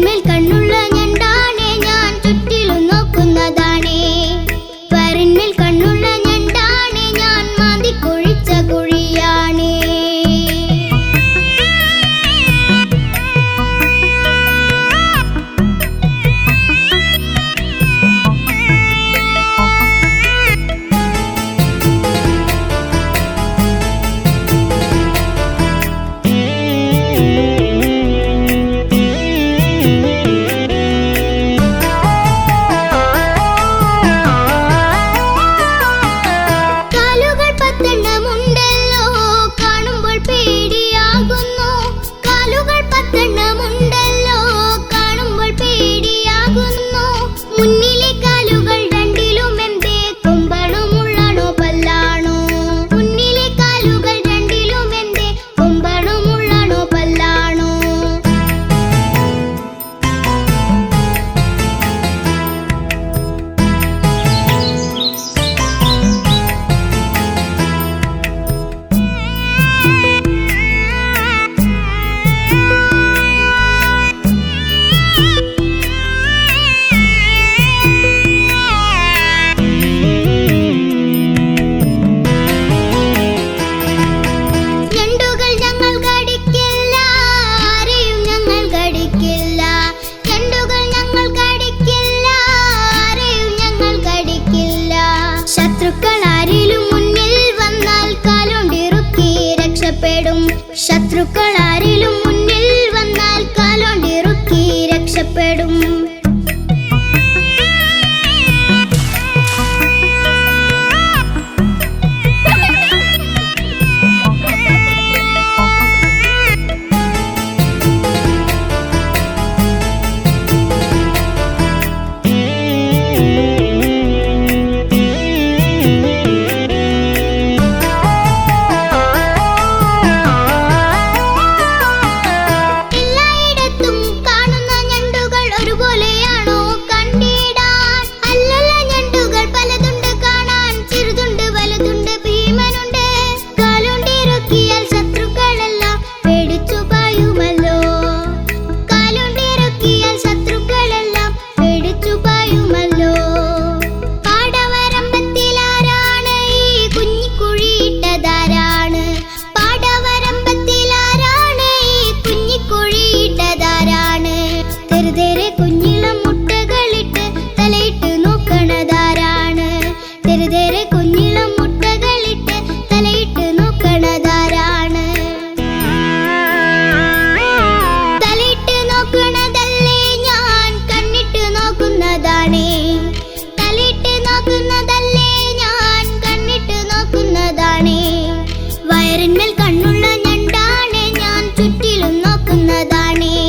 என்மேல் கண்ணு അരിലും என்பதானே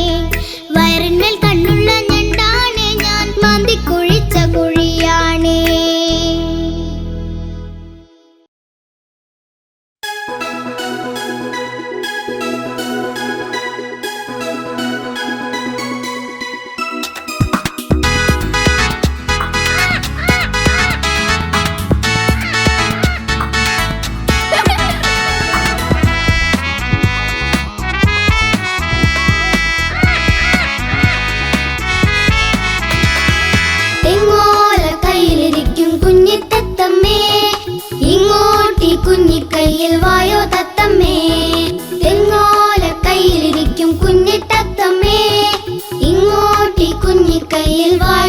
കുഞ്ഞിക്കയ്യിൽ വായോ തത്തമ്മേ? തെങ്ങോല കയ്യിലിരിക്കും കുഞ്ഞിത്തത്തമ്മേ. ഇങ്ങോട്ടി കുഞ്ഞിക്കയ്യിൽ വായോ